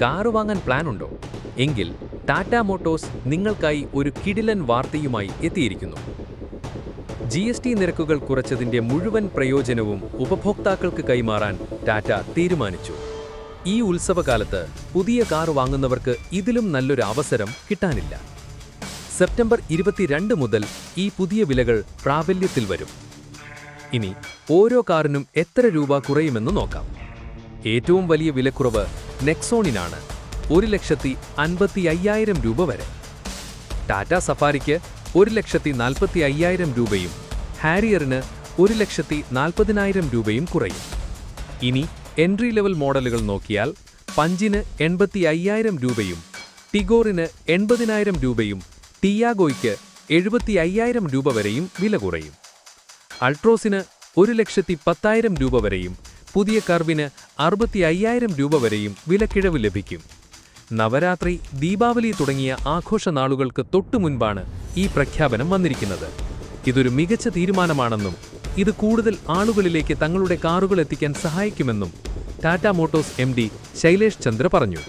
Car വാങ്ങാൻ plan ഉണ്ടോ? എങ്കിൽ ടാറ്റ മോട്ടോഴ്സ് നിങ്ങൾക്കായി ഒരു കിടിലൻ വാർത്തയുമായി എത്തിയിരിക്കുന്നു. ജി എസ് ടി നിരക്കുകൾ കുറച്ചതിന്റെ മുഴുവൻ പ്രയോജനവും ഉപഭോക്താക്കൾക്ക് കൈമാറാൻ ടാറ്റ തീരുമാനിച്ചു. ഈ ഉത്സവകാലത്ത് പുതിയ കാർ വാങ്ങുന്നവർക്ക് ഇതിലും നല്ലൊരു അവസരം കിട്ടാനില്ല. സെപ്റ്റംബർ ഇരുപത്തിരണ്ട് മുതൽ ഈ പുതിയ വിലകൾ പ്രാബല്യത്തിൽ വരും. ഇനി ഓരോ കാറിനും എത്ര രൂപ കുറയുമെന്ന് നോക്കാം. ഏറ്റവും വലിയ വിലക്കുറവ് നെക്സോണിനാണ് ഒരു ലക്ഷത്തി അൻപത്തി അയ്യായിരം രൂപ വരെ. ടാറ്റ സഫാരിക്ക് ഒരു ലക്ഷത്തി നാൽപ്പത്തി അയ്യായിരം രൂപയും ഹാരിയറിന് ഒരു ലക്ഷത്തി നാൽപ്പതിനായിരം രൂപയും കുറയും. ഇനി എൻട്രി ലെവൽ മോഡലുകൾ നോക്കിയാൽ പഞ്ചിന് എൺപത്തി അയ്യായിരം രൂപയും ടിഗോറിന് എൺപതിനായിരം രൂപയും ടിയാഗോയ്ക്ക് എഴുപത്തി അയ്യായിരം രൂപ വരെയും വില കുറയും. അൾട്രോസിന് ഒരു ലക്ഷത്തി പത്തായിരം രൂപ വരെയും പുതിയ കർവിന് അറുപത്തി അയ്യായിരം രൂപ വരെയും വിലക്കിഴവ് ലഭിക്കും. നവരാത്രി ദീപാവലി തുടങ്ങിയ ആഘോഷ നാളുകൾക്ക് തൊട്ടു മുൻപാണ് ഈ പ്രഖ്യാപനം വന്നിരിക്കുന്നത്. ഇതൊരു മികച്ച തീരുമാനമാണെന്നും ഇത് കൂടുതൽ ആളുകളിലേക്ക് തങ്ങളുടെ കാറുകൾ എത്തിക്കാൻ സഹായിക്കുമെന്നും ടാറ്റ മോട്ടോഴ്സ് എം ശൈലേഷ് ചന്ദ്ര പറഞ്ഞു.